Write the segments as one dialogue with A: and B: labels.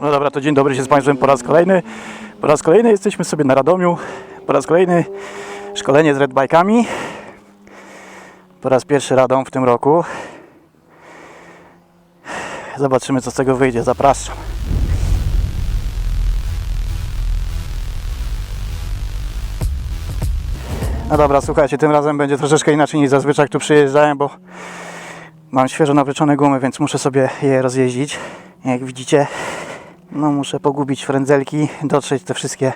A: No dobra, to dzień dobry się z Państwem po raz kolejny. Po raz kolejny jesteśmy sobie na Radomiu. Po raz kolejny szkolenie z redbike'ami. Po raz pierwszy Radom w tym roku. Zobaczymy co z tego wyjdzie. Zapraszam. No dobra, słuchajcie, tym razem będzie troszeczkę inaczej niż zazwyczaj tu przyjeżdżałem, bo mam świeżo nawleczone gumy, więc muszę sobie je rozjeździć. Jak widzicie, no muszę pogubić frędzelki, dotrzeć te wszystkie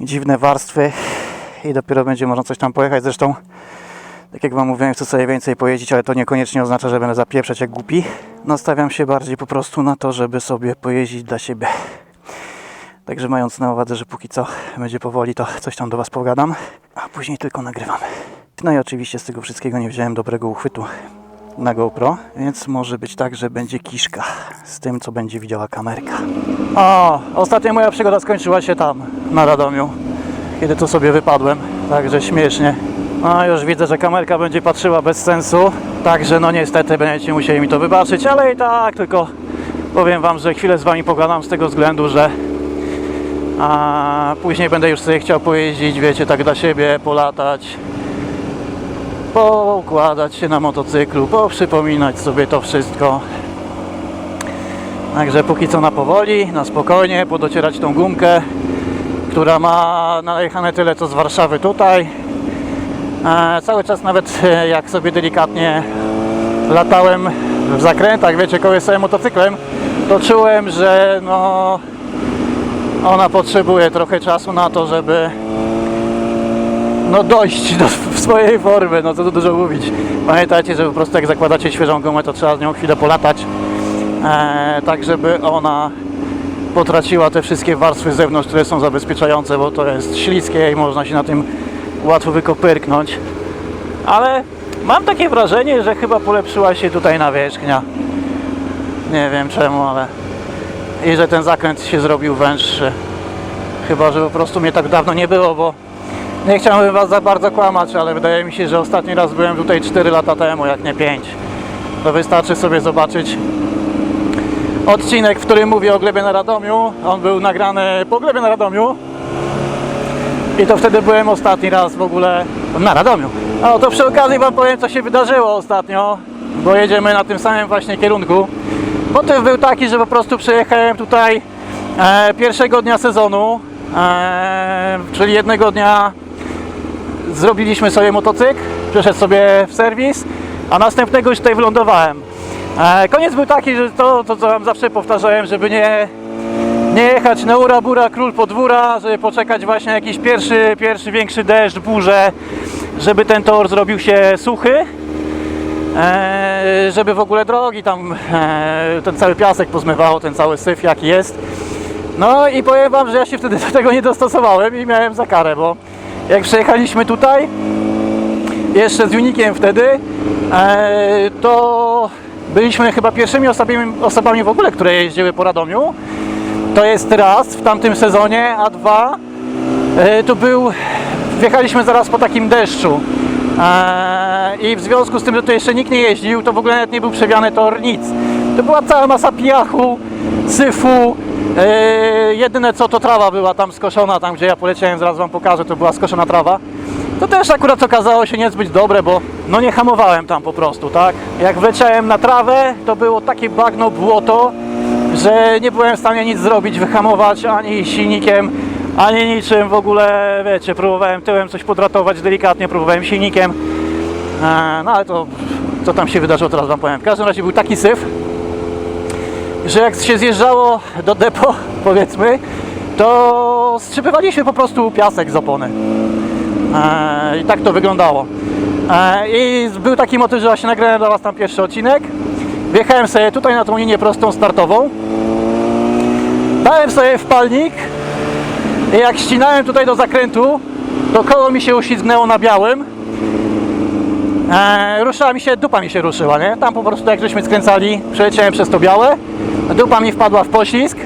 A: dziwne warstwy i dopiero będzie można coś tam pojechać. Zresztą, tak jak Wam mówiłem, chcę sobie więcej pojeździć, ale to niekoniecznie oznacza, że będę zapieprzać jak głupi. Nastawiam się bardziej po prostu na to, żeby sobie pojeździć dla siebie. Także mając na uwadze, że póki co będzie powoli, to coś tam do Was pogadam, a później tylko nagrywamy. No i oczywiście z tego wszystkiego nie wziąłem dobrego uchwytu na GoPro, więc może być tak, że będzie kiszka z tym, co będzie widziała kamerka. O, ostatnia moja przygoda skończyła się tam, na Radomiu, kiedy tu sobie wypadłem, także śmiesznie. No już widzę, że kamerka będzie patrzyła bez sensu, także no niestety będziecie musieli mi to wybaczyć, ale i tak tylko powiem Wam, że chwilę z Wami pogadam z tego względu, że a później będę już sobie chciał pojeździć, wiecie, tak dla siebie, polatać, poukładać się na motocyklu, poprzypominać sobie to wszystko. Także póki co na powoli, na spokojnie, podocierać tą gumkę, która ma najechane tyle co z Warszawy tutaj. E, cały czas nawet e, jak sobie delikatnie latałem w zakrętach, wiecie, kołysałem motocyklem, to czułem, że no ona potrzebuje trochę czasu na to, żeby no dojść do swojej formy, no co tu dużo mówić. Pamiętajcie, że po prostu jak zakładacie świeżą gumę, to trzeba z nią chwilę polatać, e, tak żeby ona potraciła te wszystkie warstwy z zewnątrz, które są zabezpieczające, bo to jest śliskie i można się na tym łatwo wykopyrknąć. Ale mam takie wrażenie, że chyba polepszyła się tutaj nawierzchnia. Nie wiem czemu, ale i że ten zakręt się zrobił węższy. Chyba, że po prostu mnie tak dawno nie było, bo nie chciałbym Was za bardzo kłamać, ale wydaje mi się, że ostatni raz byłem tutaj 4 lata temu, jak nie 5. To wystarczy sobie zobaczyć odcinek, w którym mówię o glebie na Radomiu. On był nagrany po glebie na Radomiu. I to wtedy byłem ostatni raz w ogóle na Radomiu. No to przy okazji Wam powiem, co się wydarzyło ostatnio, bo jedziemy na tym samym właśnie kierunku. Motyw był taki, że po prostu przyjechałem tutaj e, pierwszego dnia sezonu, e, czyli jednego dnia zrobiliśmy sobie motocykl, przeszedł sobie w serwis, a następnego już tutaj wylądowałem. E, koniec był taki, że to, to co wam zawsze powtarzałem, żeby nie, nie jechać na ura bura król podwóra, żeby poczekać właśnie jakiś pierwszy, pierwszy większy deszcz, burzę, żeby ten tor zrobił się suchy. E, żeby w ogóle drogi tam e, ten cały piasek pozmywało, ten cały syf jaki jest. No i powiem wam, że ja się wtedy do tego nie dostosowałem i miałem za karę, bo jak przejechaliśmy tutaj, jeszcze z Unikiem wtedy, e, to byliśmy chyba pierwszymi osobami, osobami w ogóle, które jeździły po Radomiu. To jest raz w tamtym sezonie, a dwa e, to był, wjechaliśmy zaraz po takim deszczu. Eee, I w związku z tym, że tu jeszcze nikt nie jeździł, to w ogóle nawet nie był przewiany tor nic. To była cała masa piachu, syfu. Eee, jedyne co to trawa była tam skoszona, tam gdzie ja poleciałem, zaraz wam pokażę, to była skoszona trawa. To też akurat okazało się niezbyt dobre, bo no nie hamowałem tam po prostu, tak? Jak wleciałem na trawę, to było takie bagno, błoto, że nie byłem w stanie nic zrobić, wyhamować ani silnikiem, ani niczym w ogóle, wiecie, próbowałem tyłem coś podratować delikatnie, próbowałem silnikiem, e, no ale to, co tam się wydarzyło, teraz wam powiem. W każdym razie był taki syf, że jak się zjeżdżało do depo, powiedzmy, to strzypywaliśmy po prostu piasek z opony. E, I tak to wyglądało. E, I był taki motyw, że właśnie nagrałem dla Was tam pierwszy odcinek. Wjechałem sobie tutaj na tą linię prostą startową. Dałem sobie wpalnik i jak ścinałem tutaj do zakrętu, to koło mi się uślizgnęło na białym. E, ruszyła mi się, dupa mi się ruszyła, nie? Tam po prostu jak żeśmy skręcali, przeleciałem przez to białe, dupa mi wpadła w poślizg.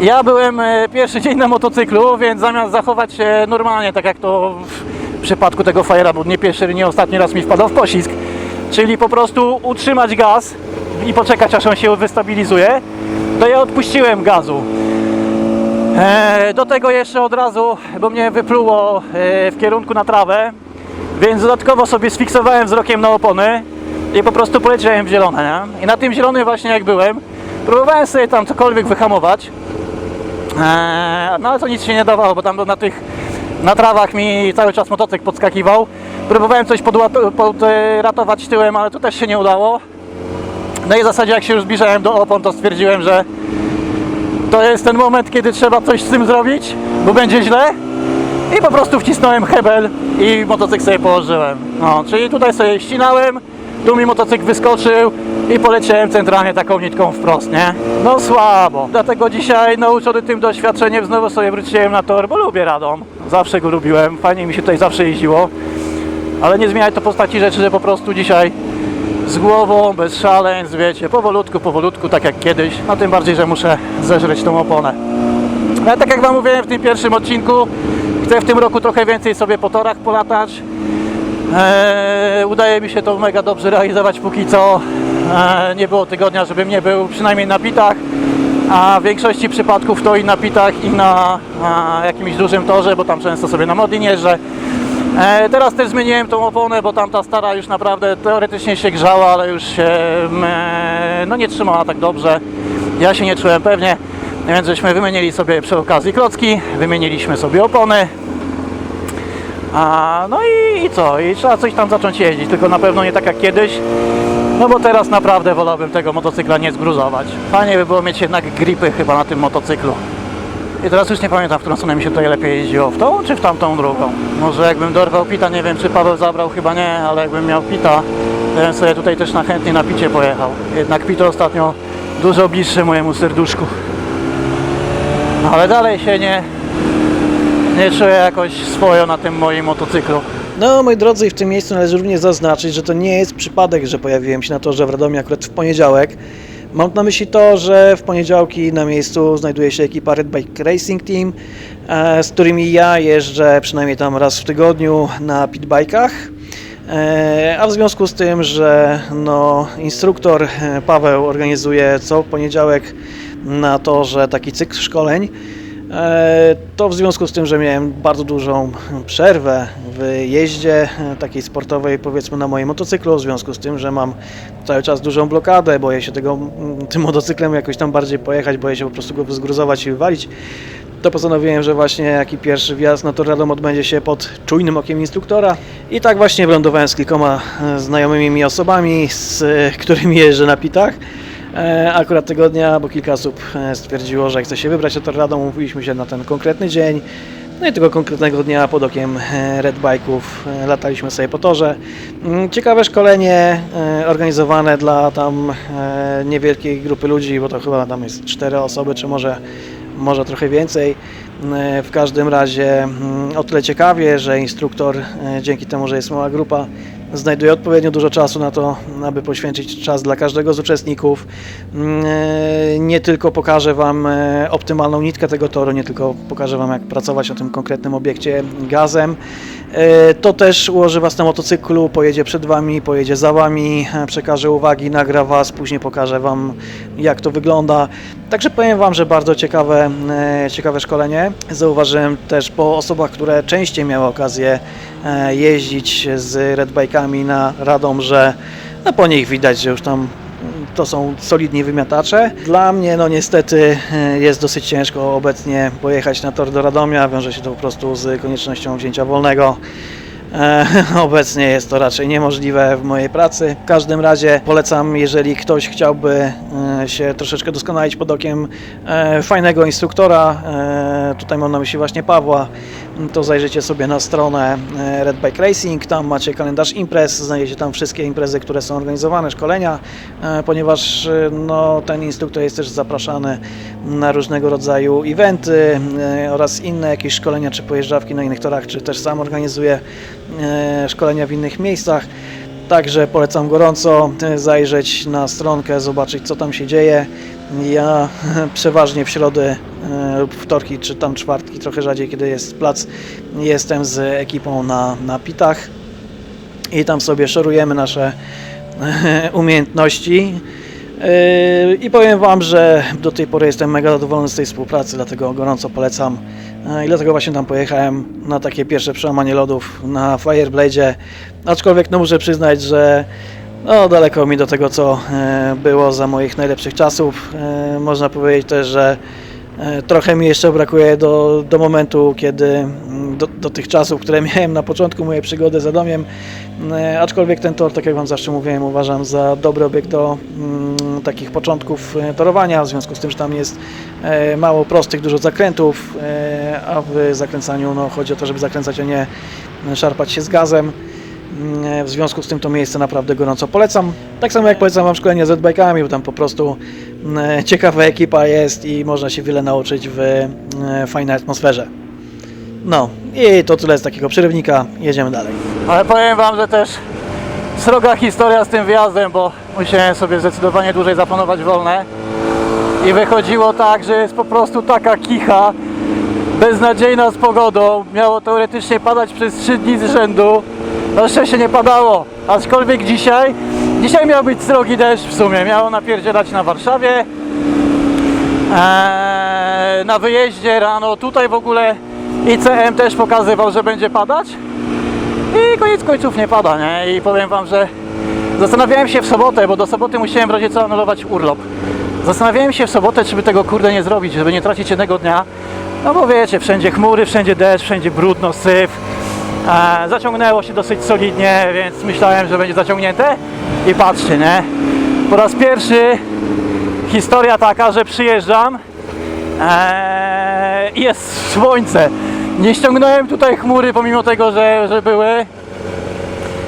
A: Ja byłem e, pierwszy dzień na motocyklu, więc zamiast zachować się normalnie, tak jak to w przypadku tego fajera, bo nie pierwszy, nie ostatni raz mi wpadał w poślizg, czyli po prostu utrzymać gaz i poczekać aż on się wystabilizuje, to ja odpuściłem gazu. E, do tego jeszcze od razu, bo mnie wypluło e, w kierunku na trawę, więc dodatkowo sobie sfiksowałem wzrokiem na opony i po prostu poleciałem w zielone, nie? I na tym zielonym właśnie jak byłem, próbowałem sobie tam cokolwiek wyhamować, e, no ale to nic się nie dawało, bo tam na tych, na trawach mi cały czas motocykl podskakiwał. Próbowałem coś podła- pod, e, ratować tyłem, ale to też się nie udało. No i w zasadzie jak się już zbliżałem do opon, to stwierdziłem, że to jest ten moment, kiedy trzeba coś z tym zrobić, bo będzie źle. I po prostu wcisnąłem hebel i motocykl sobie położyłem. No, czyli tutaj sobie ścinałem, tu mi motocykl wyskoczył i poleciałem centralnie taką nitką wprost, nie? No słabo. Dlatego dzisiaj nauczony tym doświadczeniem znowu sobie wróciłem na tor, bo lubię Radom. Zawsze go lubiłem, fajnie mi się tutaj zawsze jeździło. Ale nie zmienia to postaci rzeczy, że po prostu dzisiaj z głową, bez szaleństw, wiecie, powolutku, powolutku, tak jak kiedyś. No tym bardziej, że muszę zeżreć tą oponę. Ale tak jak Wam mówiłem w tym pierwszym odcinku, chcę w tym roku trochę więcej sobie po torach polatać. Eee, udaje mi się to mega dobrze realizować póki co. Eee, nie było tygodnia, żebym nie był przynajmniej na pitach, a w większości przypadków to i na pitach i na a, jakimś dużym torze, bo tam często sobie na Modin jeżdżę. Teraz też zmieniłem tą oponę, bo tamta stara już naprawdę teoretycznie się grzała, ale już się no nie trzymała tak dobrze. Ja się nie czułem pewnie, więc żeśmy wymienili sobie przy okazji klocki, wymieniliśmy sobie opony. A, no i, i co? I trzeba coś tam zacząć jeździć, tylko na pewno nie tak jak kiedyś. No bo teraz naprawdę wolałbym tego motocykla nie zgruzować. Fajnie by było mieć jednak gripy chyba na tym motocyklu. I teraz już nie pamiętam, w którą stronę mi się tutaj lepiej jeździło, w tą czy w tamtą drugą. Może jakbym dorwał pita, nie wiem czy Paweł zabrał, chyba nie, ale jakbym miał pita, to bym sobie tutaj też na chętnie na picie pojechał. Jednak pito ostatnio dużo bliższe mojemu serduszku. No, ale dalej się nie, nie czuję jakoś swojo na tym moim motocyklu.
B: No, moi drodzy, w tym miejscu należy również zaznaczyć, że to nie jest przypadek, że pojawiłem się na torze w Radomiu akurat w poniedziałek. Mam na myśli to, że w poniedziałki na miejscu znajduje się ekipa Red Bike Racing Team, e, z którymi ja jeżdżę przynajmniej tam raz w tygodniu na pitbajkach. E, A w związku z tym, że no, instruktor e, Paweł organizuje co poniedziałek na torze taki cykl szkoleń, To w związku z tym, że miałem bardzo dużą przerwę w jeździe e, takiej sportowej, powiedzmy na moim motocyklu, w związku z tym, że mam cały czas dużą blokadę, boję się tego mm, tym motocyklem jakoś tam bardziej pojechać, boję się po prostu go zgruzować i wywalić, to postanowiłem, że właśnie jaki pierwszy wjazd na tor odbędzie się pod czujnym okiem instruktora. I tak właśnie wylądowałem z kilkoma e, znajomymi mi osobami, z e, którymi jeżdżę na pitach. E, Akurat tego dnia, bo kilka osób e, stwierdziło, że chce się wybrać na tor Radom, umówiliśmy się na ten konkretny dzień. No i tego konkretnego dnia pod okiem e, Red Bike'ów lataliśmy sobie po torze. Mm, Ciekawe szkolenie organizowane dla tam niewielkiej grupy ludzi, bo to chyba tam jest cztery osoby, czy może, może trochę więcej. E, W każdym razie mm, o tyle ciekawie, że instruktor e, dzięki temu, że jest mała grupa, znajduje odpowiednio dużo czasu na to, aby poświęcić czas dla każdego z uczestników. Mm, e, Nie tylko pokażę Wam optymalną nitkę tego toru, nie tylko pokażę Wam, jak pracować na tym konkretnym obiekcie gazem. To też ułoży Was na motocyklu, pojedzie przed Wami, pojedzie za Wami, przekaże uwagi, nagra Was, później pokażę Wam, jak to wygląda. Także powiem Wam, że bardzo ciekawe, ciekawe szkolenie. Zauważyłem też po osobach, które częściej miały okazję e, jeździć z redbike'ami na Radom, że no po nich widać, że już tam mm, to są solidni wymiatacze. Dla mnie no niestety e, jest dosyć ciężko obecnie pojechać na tor do Radomia, wiąże się to po prostu z koniecznością wzięcia wolnego. E, Obecnie jest to raczej niemożliwe w mojej pracy. W każdym razie polecam, jeżeli ktoś chciałby e, się troszeczkę doskonalić pod okiem e, fajnego instruktora, tutaj mam na myśli właśnie Pawła, to zajrzyjcie sobie na stronę Red Bike Racing, tam macie kalendarz imprez, znajdziecie tam wszystkie imprezy, które są organizowane, szkolenia, ponieważ no, ten instruktor jest też zapraszany na różnego rodzaju eventy oraz inne jakieś szkolenia czy pojeżdżawki na innych torach, czy też sam organizuje szkolenia w innych miejscach. Także polecam gorąco e, zajrzeć na stronkę, zobaczyć co tam się dzieje. Ja przeważnie w środy e, lub wtorki czy tam czwartki, trochę rzadziej kiedy jest plac, jestem z ekipą na, na pitach i tam sobie szorujemy nasze umiejętności. Yy, I powiem Wam, że do tej pory jestem mega zadowolony z tej współpracy, dlatego gorąco polecam. Yy, I dlatego właśnie tam pojechałem na takie pierwsze przełamanie lodów na Fireblade'zie. Aczkolwiek no muszę przyznać, że no, daleko mi do tego, co e, było za moich najlepszych czasów. E, Można powiedzieć też, że e, trochę mi jeszcze brakuje do, do momentu, kiedy mm, do, do tych czasów, które miałem na początku mojej przygody z Adomiem. E, Aczkolwiek ten tor, tak jak Wam zawsze mówiłem, uważam za dobry obiekt do mm, takich początków e, torowania, w związku z tym, że tam jest e, mało prostych, dużo zakrętów, e, a w zakręcaniu no, chodzi o to, żeby zakręcać, a nie szarpać się z gazem. Mm, W związku z tym to miejsce naprawdę gorąco polecam. Tak samo jak polecam Wam szkolenie z bike'ami, bo tam po prostu ciekawa ekipa jest i można się wiele nauczyć w mm, fajnej atmosferze. No i to tyle z takiego przerywnika. Jedziemy dalej.
A: Ale powiem Wam, że też sroga historia z tym wyjazdem, bo musiałem sobie zdecydowanie dłużej zaplanować wolne. I wychodziło tak, że jest po prostu taka kicha, beznadziejna z pogodą. Miało teoretycznie padać przez 3 dni z rzędu. Na szczęście nie padało. Aczkolwiek dzisiaj, dzisiaj miał być srogi deszcz w sumie. Miało napierdzielać na Warszawie. Eee, na wyjeździe rano tutaj w ogóle ICM też pokazywał, że będzie padać. I koniec końców nie pada, nie? I powiem wam, że zastanawiałem się w sobotę, bo do soboty musiałem w razie co anulować urlop. Zastanawiałem się w sobotę, czy by tego kurde nie zrobić, żeby nie tracić jednego dnia. No bo wiecie, wszędzie chmury, wszędzie deszcz, wszędzie brudno, syf. E, zaciągnęło się dosyć solidnie, więc myślałem, że będzie zaciągnięte. I patrzcie, nie? Po raz pierwszy historia taka, że przyjeżdżam Eee, i jest słońce. Nie ściągnąłem tutaj chmury, pomimo tego, że, że były.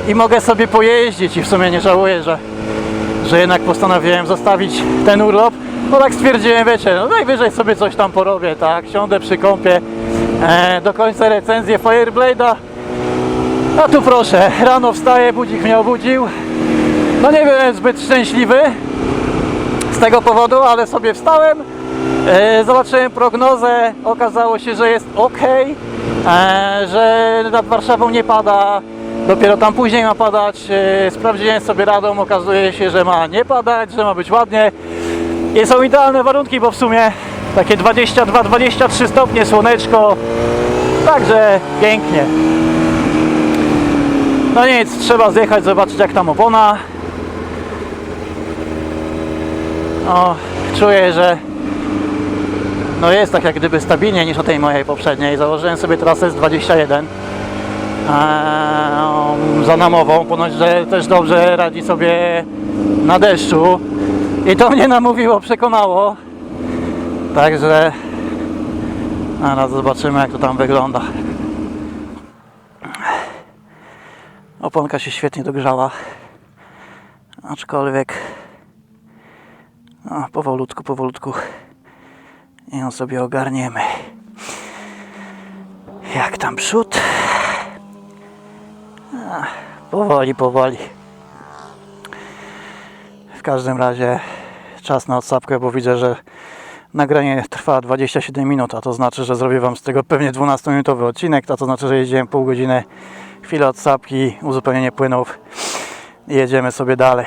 A: I mogę sobie pojeździć i w sumie nie żałuję, że, że jednak postanowiłem zostawić ten urlop. No tak stwierdziłem, wiecie, no najwyżej sobie coś tam porobię, tak? Siądę przy kąpie eee, do końca recenzję Fireblade'a. A tu proszę, rano wstaję, budzik mnie obudził. No nie byłem zbyt szczęśliwy z tego powodu, ale sobie wstałem. E, Zobaczyłem prognozę, okazało się, że jest ok, e, że nad Warszawą nie pada, dopiero tam później ma padać. E, Sprawdziłem sobie radą, okazuje się, że ma nie padać, że ma być ładnie. I są idealne warunki, bo w sumie takie 22-23 stopnie, słoneczko, także pięknie. No nic, trzeba zjechać, zobaczyć jak tam opona. O, czuję, że no jest tak jak gdyby stabilniej niż o tej mojej poprzedniej. Założyłem sobie trasę z 21 eee, za namową. Ponoć, że też dobrze radzi sobie na deszczu. I to mnie namówiło, przekonało. Także zaraz zobaczymy jak to tam wygląda. Oponka się świetnie dogrzała. Aczkolwiek no, powolutku, powolutku ją sobie ogarniemy. Jak tam przód? Powoli, powoli. W każdym razie czas na odsapkę, bo widzę, że nagranie trwa 27 minut, a to znaczy, że zrobię Wam z tego pewnie 12-minutowy odcinek, a to znaczy, że jeździłem pół godziny, chwilę odsapki, uzupełnienie płynów i jedziemy sobie dalej.